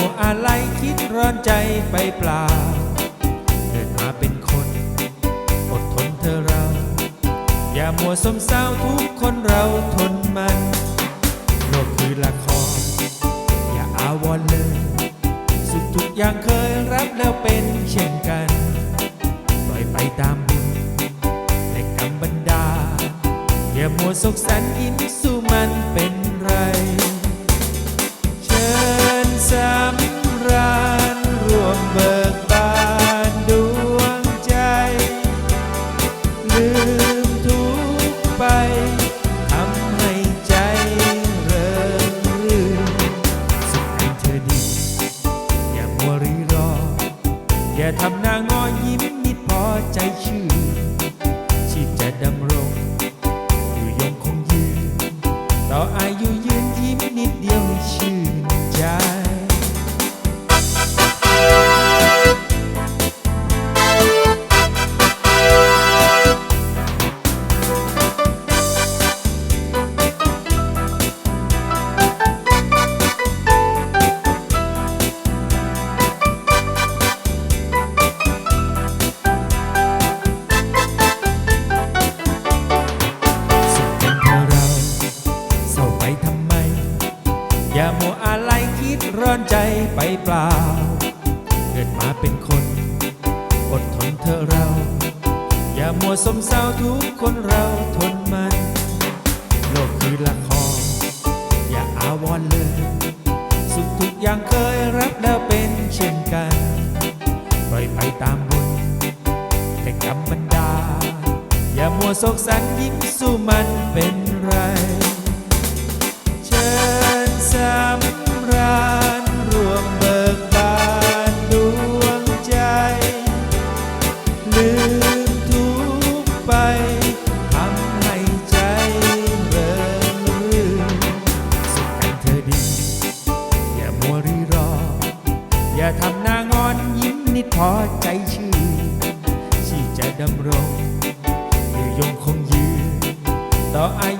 อย่ามัวอะไรคิดร้อนใจไปเปล่า เกิดมาเป็นคน อดทนเธอเรา อย่ามัวสมเศร้าทุกคนเราทนมันโลกคือละคร อย่าอาวรเลย สุขทุกอย่างเคยรับแล้วเป็นเช่นกันปล่อยไปตามบุญและกรรมบันดา อย่ามัวสกสันยิ้มสู้ อย่ามัวรีรอแค่ทำหน้างอยิ้มนิดพอใจชื่น อย่ามัวอะไรคิดร้อนใจไปเปล่า เกิดมาเป็นคนอดทนเธอเรา อย่ามัวสมเศร้าทุกคนเราทนมัน โลกคือละครอย่าอาวร์เลย สุขทุกอย่างเคยรับแล้วเป็นเช่นกันปล่อยไปตามบุญแต่กรรมบันดา อย่ามัวโศกสันยิ้มสู้มันเป็นไร ขอใจชื่อ ที่จะดำรงอยู่ยงคงยืนต่ออาย